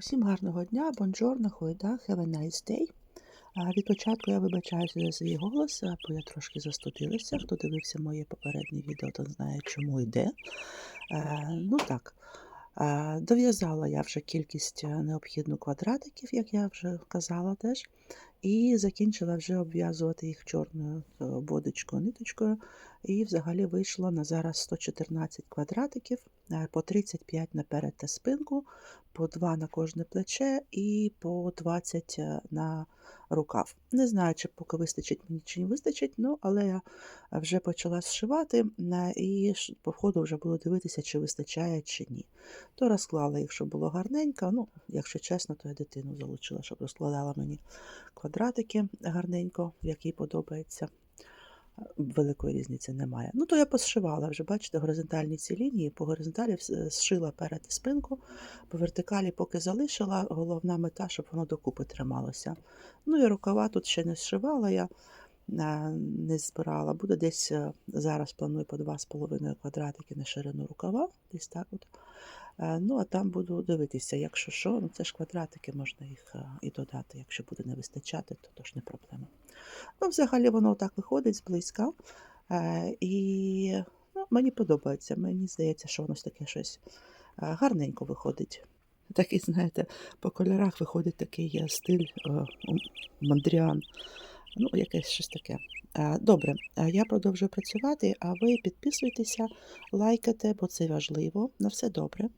Усім гарного дня, бонжорно, хуйда, have a nice day. Від початку я вибачаюся за свій голос, бо я трошки застудилася. Хто дивився моє попереднє відео, то знає, чому йде. Е, Ну так, дов'язала я вже кількість е, необхідну квадратиків, як я вже казала теж. І закінчила вже обв'язувати їх чорною е, бодочкою, ниточкою. І взагалі вийшло на зараз 114 квадратиків, е, по 35 наперед та спинку, по 2 на кожне плече і по 20 е, на рукав. Не знаю, чи поки вистачить мені чи не вистачить, ну, але я вже почала зшивати е, і по ходу вже буду дивитися, чи вистачає, чи ні. То розклала їх, щоб було гарненько. Ну, якщо чесно, то я дитину залучила, щоб розкладала мені квадратики гарненько, як їй подобається. Великої різниці немає. Ну, то я посшивала вже, бачите, горизонтальні ці лінії. По горизонталі зшила перед і спинку, по вертикалі поки залишила, головна мета, щоб воно докупи трималося. Ну і рукава тут ще не зшивала я, е, не збирала. Буде десь е, зараз планую по 2,5 квадратики на ширину рукава, десь так от. Е, Ну, а там буду дивитися, якщо що, ну це ж квадратики, можна їх е, і додати. Якщо буде не вистачати, то теж не проблема. Ну, взагалі воно так виходить зблизька. Е, І ну, мені подобається. Мені здається, що воно таке щось гарненько виходить. Такий, знаєте, по кольорах виходить такий стиль мандріан. Ну, якесь щось таке. Добре, я продовжую працювати, а ви підписуйтеся, лайкайте, бо це важливо. На все добре.